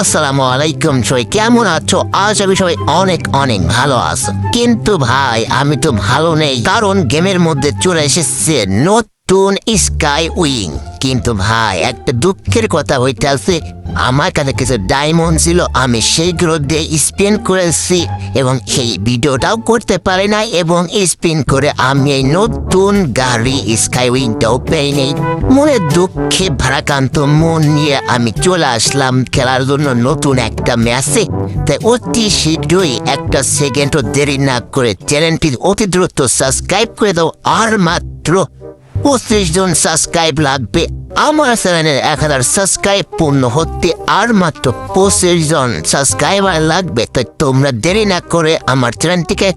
আসসালামু আলাইকুম সবাই, কেমন আছো? আজ আমি সবাই অনেক অনেক ভালো আছো। কিন্তু ভাই, আমি তো ভালো নেই। কারণ গেমের মধ্যে চলে এসেছে নতুন স্কাই উইং। কিন্তু ভাই, একটা দুঃখের কথা হইতে আছে আমার কাছে কিছু ডায়মন্ড ছিল, আমি সেইগুলো দিয়ে স্পিন করেছি এবং সেই ভিডিওটাও করতে পারি না এবং স্পিন করে আমি এই নতুন গাড়ি স্কাই উইংটাও পেয়ে নেই। মনে দুঃখে ভারাক্রান্ত মন নিয়ে আমি চলে আসলাম খেলার জন্য নতুন একটা ম্যাচে। তাই অতি শীঘ্রই একটা সেকেন্ডও দেরি না করে চ্যানেলটি অতি দ্রুত সাবস্ক্রাইব করে দাও, আর মাত্র পঁচিশ জন সাবস্ক্রাইব লাগবে। আমার চ্যানেলের এক হাজার সাবস্ক্রাইব পূর্ণ হতে আর মাত্র পঁচিশ জন সাবস্ক্রাইবার লাগবে। তাই তোমরা দেরি না করে আমার চ্যানেলটিকে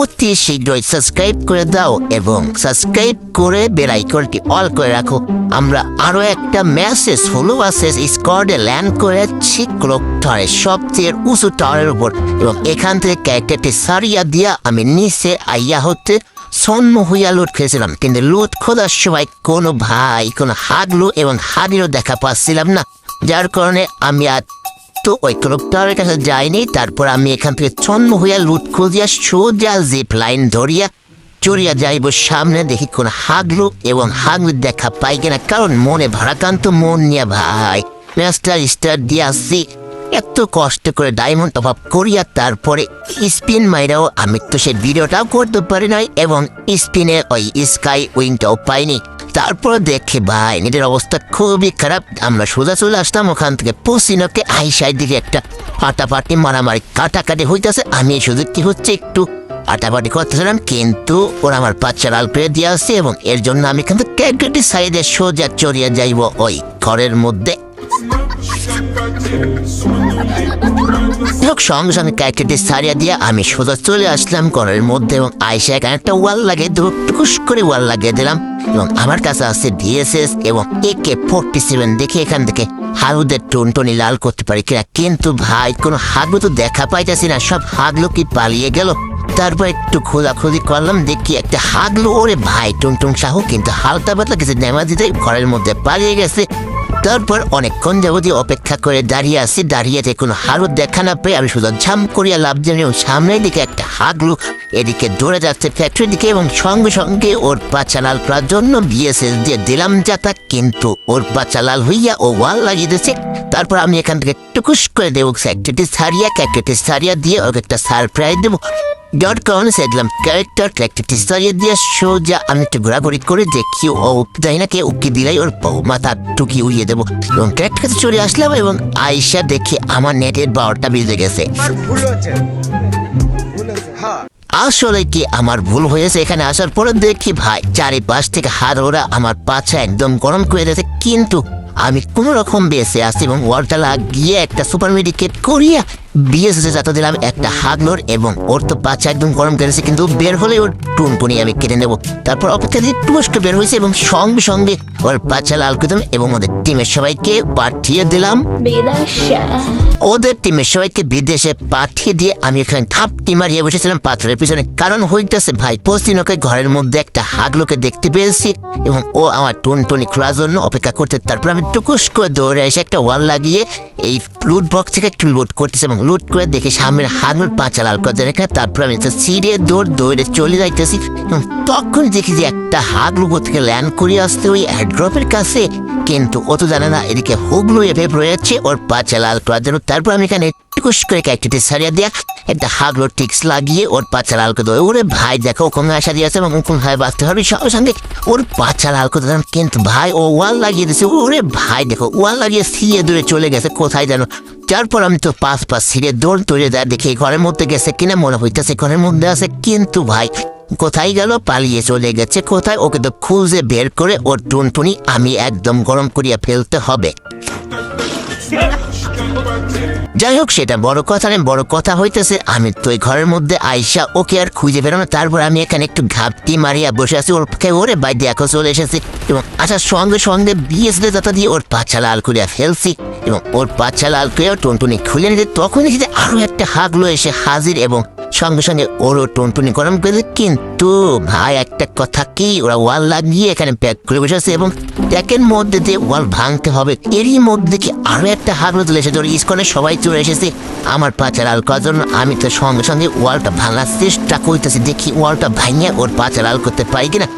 অতি শীঘ্রই সাবস্ক্রাইব করে দাও এবং সাবস্ক্রাইব করে বেলাইকনটি অল করে রাখো। আমরা আরও একটা মেসেজ হলো আছে স্কোয়াডে ল্যান্ড করেছি। ক্লক টাওয়ারের সবচেয়ে উঁচু টাওয়ারের উপর এবং এখান থেকে ক্যারেক্টারটি সারিয়া দিয়া আমি নিচে আইয়া হতে সন্ন হইয়া লুট খেয়েছিলাম, কিন্তু লুট খোঁজার সময় কোনো ভাই, কোনো হাগলু এবং হাগিরও দেখা পাচ্ছিলাম না। যার কারণে আমি আর তো ওই ক্লকটাওয়ারের কাছে যাইনি। তারপর আমি এখান থেকে ছন্ন হইয়া লুট খুঁজিয়া সোজা জিপ লাইন ধরিয়া চড়িয়া যাইব সামনে, দেখি কোন হাগলু এবং হাগলু দেখা পাই কিনা। কারণ মনে ভারাক্রান্ত মন নিয়ে ভাই ম্যাচটা স্টার্ট দিয়ে আসছি এত কষ্ট করে ডায়মন্ড অভাব করিয়া তারপরে স্পিন মাইরাও আমি তো সেই ভিডিওটাও করতে পারি নাই এবং স্পিনে ওই স্কাই উইংটাও পাইনি। তারপর দেখে ভাই, নিজের অবস্থা খুবই খারাপ। আমরা সোজা চলে আসতাম, ওখান থেকে পশ্চিমকে আইসাই দিকে একটা পাটাপাটি মারামারি কাটাকাটি হইতেছে। আমি শুধু কি হচ্ছে একটু আটাপাটি করতেছিলাম, কিন্তু ওরা আমার বাচ্চা লাল পেয়ে দিয়ে আসছে এবং এর জন্য আমি কিন্তু ক্যাগটি সাইডে সোজা চড়িয়ে যাইব। ওই ঘরের মধ্যে হোক সঙ্গে সঙ্গে ক্যারেক্টারটি সারিয়া দিয়ে আমি সোজা চলে আসলাম ঘরের মধ্যে এবং আইসা এখানে একটা ওয়াল লাগিয়ে দেবো টুকুস করে ওয়াল লাগিয়ে দিলাম এবং আমার কাছে আছে ডিএসএস এবং একে ফোরটি সেভেন দেখে এখান থেকে হাগুদের টুনটুনি লাল করতে পারি কিনা। কিন্তু ভাই, কোনো হাগু তো দেখা পাইতেছি না, সব হাগলো কি পালিয়ে গেল? তারপর একটু খোঁজাখুঁজি করলাম, দেখি একটা হাগলো। ওরে ভাই, টুনটুন শাহ কিন্তু হালকা পাতলা কিছু নেমা দিতে ঘরের মধ্যে পালিয়ে গেছে। তারপর অনেকক্ষণ যাবতীয় অপেক্ষা করে দাঁড়িয়ে আছি, দাঁড়িয়ে কোনো হারু দেখা না পেয়ে আমি শুধু ঝাম করিয়া লাভ জানি সামনের দিকে একটা হাগলু এদিকে দৌড়ে যাচ্ছে ফ্যাক্টরির দিকে এবং সঙ্গে সঙ্গে ওর পাচা লাল করার জন্য বিএসএস দিয়ে দিলাম যাতা কিন্তু ওর পাচা লাল হইয়া ও ওয়াল লাগিয়ে দিয়েছে। তারপর আমি এখান থেকে টুকুস করে দেবো ফ্যাক্টরিটি সারিয়া ক্যাক্টরিটি সারিয়া দিয়ে ওকে একটা সারপ্রাইজ দেবো। ডট সেদিলাম ক্যারেক্টার সারিয়ে দিয়ে আমি একটু ঘোরাঘুরি করে দেখি, ও উকি দিলাই, ওর মাথা টুকি উড়িয়ে দেবো। এবং ক্যারেক্টার কাছে চলে আসলাম এবং আয়সা দেখে আমার নেটের বারোটা বেজে গেছে। আসলে কি আমার ভুল হয়েছে? এখানে আসার পরে দেখি ভাই, চারিপাশ থেকে হাত ওরা আমার পাছা একদম গরম করে দিয়েছে, কিন্তু আমি কোনো রকম বেঁচে আসি এবং ওয়ালটা গিয়ে একটা সুপার মেডিকেট করিয়া যাতে দিলাম একটা হাগলোর এবং ওর তো পাচা একদম গরম করেছে কিন্তু বের হলে ওর টুনটুনি আমি কেটে নেব। তারপর অপেক্ষা দিয়ে টুমস্ক বের হয়েছে এবং সঙ্গে সঙ্গে ওর পাচা লাল দিলাম এবং ওদের টিমের সবাইকে পাঠিয়ে দিলাম। ওদের টিমের সবাইকে বিদেশে পাঠিয়ে দিয়ে আমি এখানে থাপটি মারিয়ে বসেছিলাম পাথরের পিছনে। কারণ হইতেছে ভাই পশ্চিমকে ঘরের মধ্যে একটা হাগলোকে দেখতে পেয়েছি এবং ও আমার টুন টুনি খোলার জন্য অপেক্ষা করতে তারপর আমি টুকুস করে দৌড়ে এসে একটা ওয়াল লাগিয়ে এই লুট বক্স থেকে একটু লুট করতেছে এবং লুট করে দেখে সামনের হাঙুর পাঁচা লাল করে রেখে তারপর আমি একটা সিঁড়ে দৌড় দৌড়ে চলে যাইতেছি। তখন দেখি যে একটা হাগলু থেকে ল্যান্ড করে আসতে ওই অ্যাড্রপের কাছে। কিন্তু ও তো জানে না, এদিকে হুগলু এফে রয়েছে, ওর পাচা লাল করার জন্য। তারপর আমি এখানে টুকুস করে ক্যারেক্টারটি সারিয়ে দিয়া, একটা হাগলো টিক্স লাগিয়ে ওর পাচা লাল করে দেবো ওরে ভাই, দেখো ওখানে আসা দিয়েছে এবং ওখানে ভাই বাঁচতে পারবি? সঙ্গে সঙ্গে ওর পাচা লাল করে দিলাম কিন্তু ভাই, ও ওয়াল লাগিয়ে দিয়েছে। ওরে ভাই, দেখো, ওয়াল লাগিয়ে সিঁড়ে দূরে চলে গেছে, কোথায় যেন তারপর আমি তো পাঁচ পাঁচ সিঁড়ে দৌড় তৈরি দেয় দেখি, ঘরের মধ্যে গেছে কিনা, মনে হইতেছে ঘরের মধ্যে আছে, কিন্তু ভাই কোথায় গেল? পালিয়ে চলে গেছে কোথায়? ওকে তো খুঁজে বের করে ওর টুনটুনি আমি একদম গরম করিয়া ফেলতে হবে। যাই হোক, সেটা বড় কথা নেই বড় কথা হইতেছে, আমি তো ঘরের মধ্যে আইসা ওকে আর খুঁজে বেরোনো, তারপর আমি এখানে একটু ঘাপটি মারিয়া বসে আছি, ওর পক্ষে ওরে বাই দেখো চলে এসেছি। এবং আসার সঙ্গে সঙ্গে বিএসডি দাতা দিয়ে ওর পাছা লাল করিয়া ফেলছি। এবং ওর পাছা লাল করিয়া টুনটুনি খুলে নিতে তখন দেখি যে আরও একটা হাগলো এসে হাজির এবং সঙ্গে সঙ্গে ওরও টুনটুনি গরম করে, কিন্তু ভাই, একটা কথা কি? ওরা ওয়াল লাগিয়ে এখানে প্যাক করে বসেছে এবং প্যাকের মধ্যে দিয়ে ওয়াল ভাঙতে হবে। এরই মধ্যে কি আরও একটা হাগলো তুলে এসেছে? ওর ইস্কনে সবাই চলে এসেছে। আমার পাচার আল করার জন্য আমি তো সঙ্গে সঙ্গে ওয়ালটা ভাঙার চেষ্টা করতেছি। দেখি ওয়ালটা ভাঙিয়ে ওর পাচার আল করতে পারি কিনা?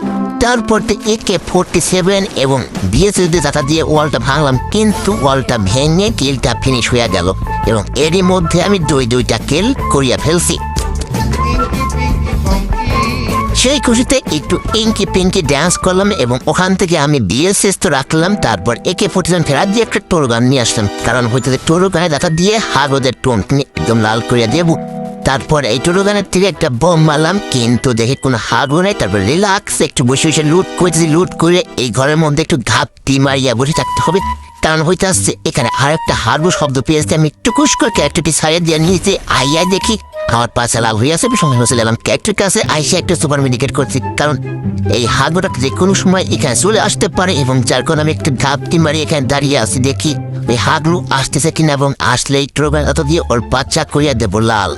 তারপর তো একে ফোরটি সেভেন এবং বিএসএসডি ডাটা দিয়ে ওয়ালটা ভাঙলাম, কিন্তু ওয়ালটা ভেঙে কিলটা ফিনিশ হয়ে গেল এবং এরই মধ্যে আমি দুই দুইটা কিল করিয়া ফেলছি। সেই খুশিতে একটু ইঙ্কি পিঙ্কি ড্যান্স করলাম এবং ওখান থেকে আমি বিএসএস তো রাখলাম, তারপর একে ফোর্টি ফেরাত দিয়ে একটা টোর গান নিয়ে আসলাম। কারণ হয়তো টোর গানে ডাটা দিয়ে হাগোদের টোন একদম লাল করিয়া দেবো তারপর এই টোটো গানের থেকে একটা বোম মারলাম, কিন্তু দেখে কোনো হারবো নাই, তারপর রিলাক্স একটু বসে বসে লুট করেছি লুট করে এই ঘরের মধ্যে একটু ঘাপটি মারিয়া বসে থাকতে হবে। কারণ হইতে আসছে, এখানে আর একটা হারবো শব্দ পেয়েছে আমি একটু কুস করে ক্যারেক্টারটি সারিয়ে দিয়ে নিয়েছি, আইয়া দেখি আমার পাশে লাভ হয়ে আমি সঙ্গে সঙ্গে চলে এলাম ক্যারেক্টার কাছে আইসে একটা সুপার মেডিকেট করছি। কারণ এই হাগোটা যে কোনো সময় এখানে চলে আসতে পারে এবং যার কারণে আমি একটু ঘাপটি মারি এখানে দাঁড়িয়ে আছি দেখি ওই হাগলু আসতেছে কিনা এবং আসলেই ট্রোগান অত দিয়ে ওর বাচ্চা করিয়া দেবো লাল।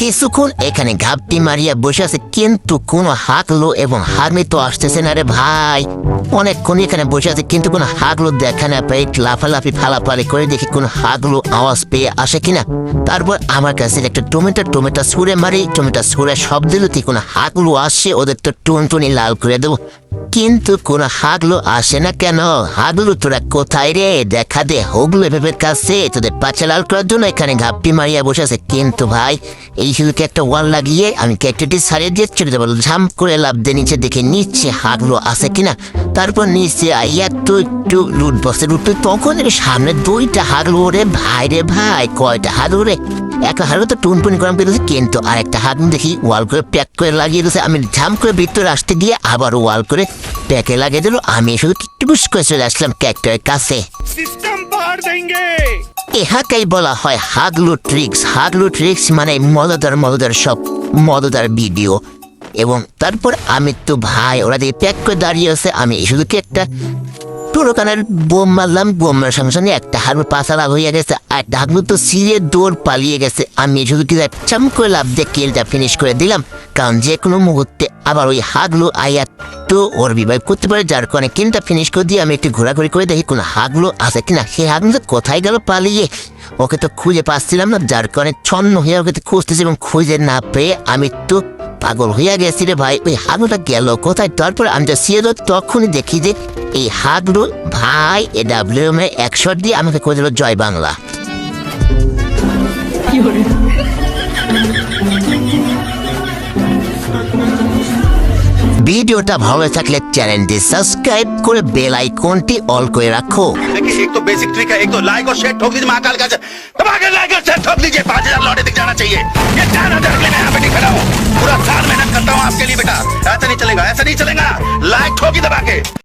কিছুক্ষণ এখানে ঘাপটি মারিয়া বসে আছে, কিন্তু কোনো হাগলো এবং হারমি তো আসতেছে না রে ভাই। অনেকক্ষণ এখানে বসে আছে, কিন্তু কোনো হাগলো দেখা না পেয়ে লাফালাফি ফালাফালি করে দেখি কোনো হাগলো আওয়াজ পেয়ে আসে কিনা। তারপর আমার কাছে একটা টমেটো টমেটো ছুঁড়ে মারি, টমেটো ছুঁড়ে সব দিল তুই কোনো হাগলো আসে ওদের তো টুনটুনি লাল করে দেবো। কিন্তু কোনো হাগলো আসে না কেন? হাগলো, তোরা কোথায় রে? দেখা দে, হগলো ভেবের কাছে। তোদের পাচা লাল করার জন্য এখানে ঘাপটি মারিয়া বসে আছে। কিন্তু ভাই, এই শুধুকে একটা ওয়াল লাগিয়ে আমি ক্যারেক্টারটি সারিয়ে দিয়ে চলে যাব। ঝাম করে লাভ দিয়ে নিচে দেখে নিচ্ছে হাগলো আছে কিনা। তারপর নিচে আইয়া তো একটু লুট বসে লুটতে তখন সামনে দুইটা হাগলো। রে ভাই রে ভাই, কয়টা হাগলো রে? একটা হাড়ে তো টুনটুন করাম পেরেছে কিন্তু আর একটা হাত দেখি ওয়াল করে প্যাক করে লাগিয়ে দিয়েছে। আমি ঝাম করে ভিতরে আসতে দিয়ে আবার ওয়াল করে প্যাকে লাগিয়ে দিল। আমি শুধু টুস করে চলে আসলাম ক্যাক্টরের কাছে। ইহাকেই বলা হয় হাগলু ট্রিক্স। হাগলু ট্রিক্স মানে মজাদার মজাদার সব মজাদার ভিডিও। এবং তারপর আমি তো ভাই ওরা যে প্যাক করে দাঁড়িয়ে আছে। আমি শুধু কেকটা পুরোকানের বোম মারলাম? বোম মারার সঙ্গে সঙ্গে একটা হারবে পাশা লাভ হয়ে গেছে, আর ডাকলু তো সিরে দৌড় পালিয়ে গেছে। আমি শুধু কি চাম করে লাভ দিয়ে কেলটা ফিনিশ করে দিলাম, কারণ যে কোনো মুহূর্তে আবার ওই হাগলু আয়া তো ওর বিবাহ করতে পারে, যার কারণে কিনটা ফিনিশ করে দিয়ে আমি একটু ঘোরাঘুরি করে দেখি কোনো হাগলো আছে কিনা। সে হাগলো কোথায় গেল পালিয়ে? ওকে তো খুঁজে পাচ্ছিলাম না, যার কারণে ছন্ন হয়ে ওকে তো খুঁজতেছি এবং খুঁজে না পেয়ে আমি তো পাগল হইয়া গেছি রে ভাই। ওই হাগলুটা গেল কোথায়? তারপর আমি তো সিয়ে তখনই দেখি যে এই হাগলু ভাই এ ডাব্লিউ এম একশো দিয়ে আমাকে করে দিল জয় বাংলা ভিডিওটা ভালো থাকলে চ্যানেলটি সাবস্ক্রাইব করে বেল আইকনটি অল করে রাখো देखिए एक तो बेसिक ट्रिक है एक तो लाइक और शेयर ठोक दीजिए महाकाल का दबा के लाइक और शेयर ठोक दीजिए पाँच हजार लौटे दिख जाना चाहिए ये चार हजार के लिए मैं यहाँ पे नहीं खड़ा हूँ पूरा साल मेहनत करता हूँ आपके लिए बेटा ऐसा नहीं चलेगा ऐसा नहीं चलेगा लाइक ठोकी दबा के